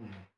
Mm-hmm.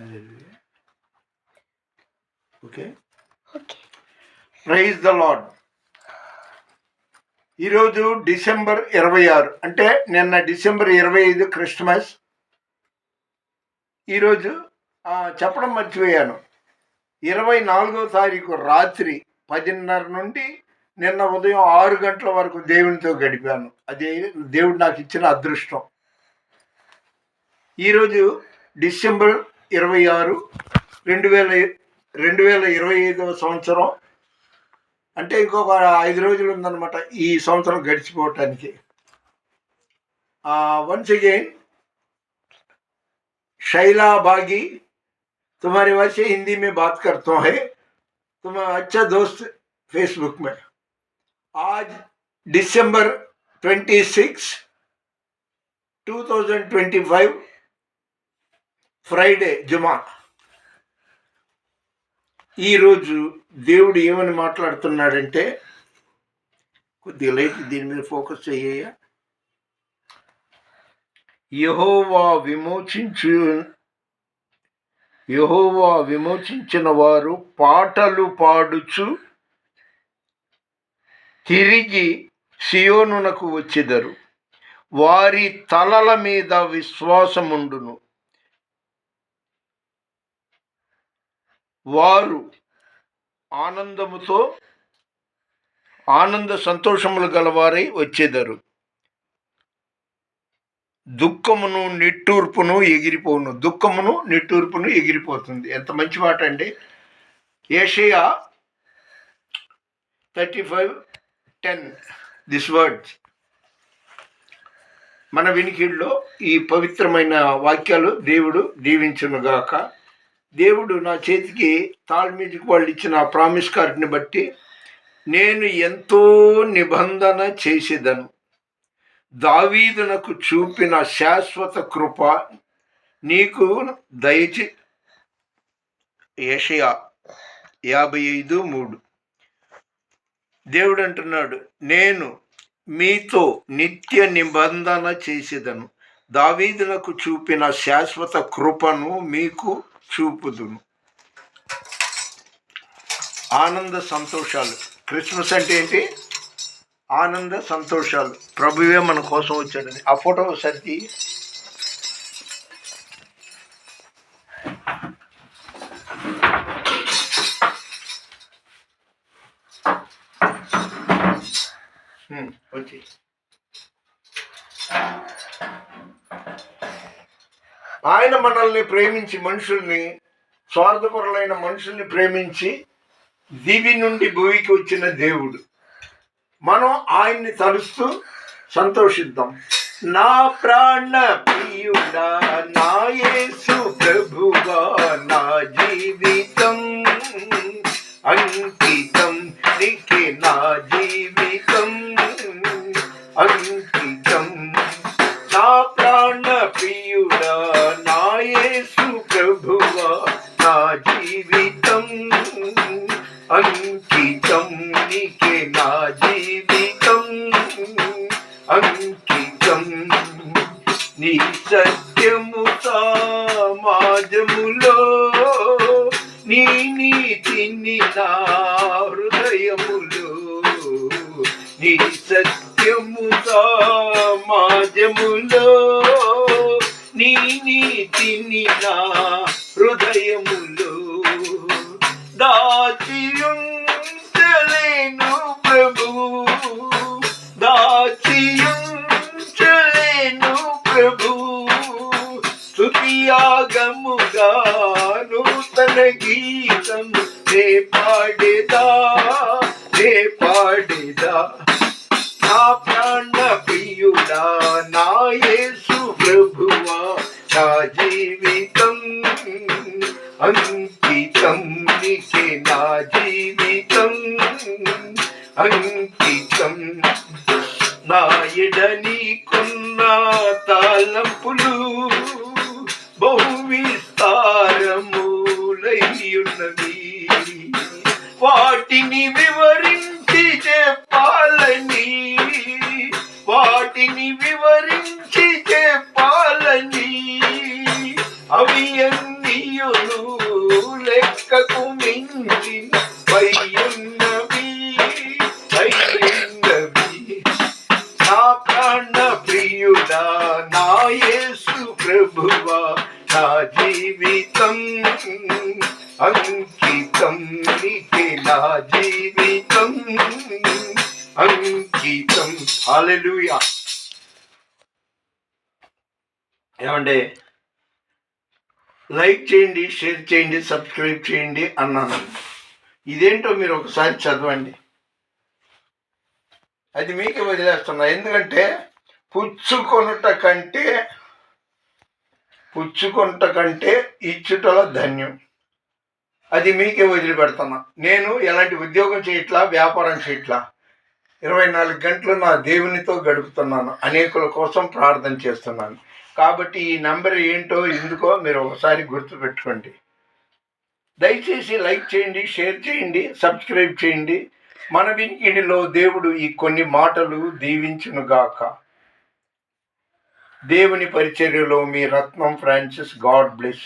Okay okay praise the Lord ఈరోజు December ఇరవై ఆరు. అంటే నిన్న డిసెంబర్ ఇరవై ఐదు క్రిస్మస్. ఈరోజు చెప్పడం మర్చిపోయాను. ఇరవై నాలుగో తారీఖు రాత్రి పదిన్నర నుండి నిన్న ఉదయం ఆరు గంటల వరకు దేవునితో గడిపాను. అదే దేవుడు నాకు ఇచ్చిన అదృష్టం. ఈరోజు డిసెంబర్ ఇరవై ఆరు రెండు వేల రెండు వేల ఇరవై ఐదవ సంవత్సరం అంటే ఇంకొక ఐదు రోజులు ఉందన్నమాట ఈ సంవత్సరం గడిచిపోవటానికి వన్స్ అగైన్ शैला बागी तुम्हारे वजह से हिंदी में बात करता है तुम अच्छा दोस्त फेसबुक में आज दिसंबर 26 2025 Friday జుమా. ఈరోజు దేవుడు ఏమని మాట్లాడుతున్నాడంటే కొద్దిగా లైట్ దీని మీద ఫోకస్ చేయ యహోవా విమోచించు యహోవా విమోచించిన వారు పాటలు పాడుచు తిరిగి సియోనునకు వచ్చెదరు. వారి తలల మీద విశ్వాసముండును. వారు ఆనందముతో ఆనంద సంతోషములు గలవారై వచ్చేదారు. దుఃఖమును నిట్టూర్పును ఎగిరిపోను. దుఃఖమును నిట్టూర్పును ఎగిరిపోతుంది. ఎంత మంచి మాట అండి. Isaiah thirty five ten this words మన వినికిడిలో ఈ పవిత్రమైన వాక్యాలు దేవుడు దీవించునుగాక. దేవుడు నా చేతికి తాళ్మీదికి వాళ్ళు ఇచ్చిన ప్రామిస్ కార్డుని బట్టి నేను ఎంతో నిబంధన చేసేదను. దావీదునకు చూపిన శాశ్వత కృప నీకు దయచి. యషయా యాభై ఐదు మూడు. దేవుడు అంటున్నాడు నేను మీతో నిత్య నిబంధన చేసేదను. దావీదులకు చూపిన శాశ్వత కృపను మీకు చూపుదును. ఆనంద సంతోషాలు. క్రిస్మస్ అంటే ఏంటి? ఆనంద సంతోషాలు. ప్రభువే మన కోసం వచ్చాడని. ఆ ఫోటో సర్ది వచ్చి ఆయన మనల్ని ప్రేమించి మనుషుల్ని స్వార్థపరులైన మనుషుల్ని ప్రేమించి దివి నుండి భూమికి వచ్చిన దేవుడు. మనం ఆయన్ని తలుస్తూ సంతోషిద్దాం. నా ప్రాణ ప్రియుడా నా అంకితం నీ సత్యము సమాజములో నీ నీతిని నా హృదయములో. నీ సత్యము సమాజములో నీ నీతిని నా హృదయములో. దాచియుంచలేను పాడిదా రే పాడిదా? నా ప్రాణ ప్రియుడా నా యేసు ప్రభువా నా జీవితం అంకితం నీకే తాళంపులు బహు విస్తారములయ్యున్నవి వాటిని వివరించి చెప్పాలని. వాటిని వివరించి చెప్పాలని. అవి అన్నీయులు లెక్కకు మించి పైయున్నవి పైయున్నవి. నా ప్రాణ ప్రియుడా నా అంకితం హాలెలుయా ఏమంటే లైక్ చేయండి షేర్ చేయండి సబ్స్క్రైబ్ చేయండి అన్నాను. ఇదేంటో మీరు ఒకసారి చదవండి. అది మీకే వదిలేస్తున్నా. ఎందుకంటే పుచ్చుకొనుట కంటే పుచ్చుకొనుట కంటే ఇచ్చుటలో ధన్యం. అది మీకే వదిలిపెడుతున్నా. నేను ఎలాంటి ఉద్యోగం చేయట్లా వ్యాపారం చేయట్లా? ఇరవై నాలుగు గంటలు నా దేవునితో గడుపుతున్నాను. అనేకుల కోసం ప్రార్థన చేస్తున్నాను. కాబట్టి ఈ నంబర్ ఏంటో ఎందుకో మీరు ఒకసారి గుర్తుపెట్టుకోండి. దయచేసి లైక్ చేయండి షేర్ చేయండి సబ్స్క్రైబ్ చేయండి. మన వినికిడిలో దేవుడు ఈ కొన్ని మాటలు దీవించునుగాక దేవుని పరిచర్యలో మీ రత్నం ఫ్రాన్సిస్ గాడ్ బ్లెస్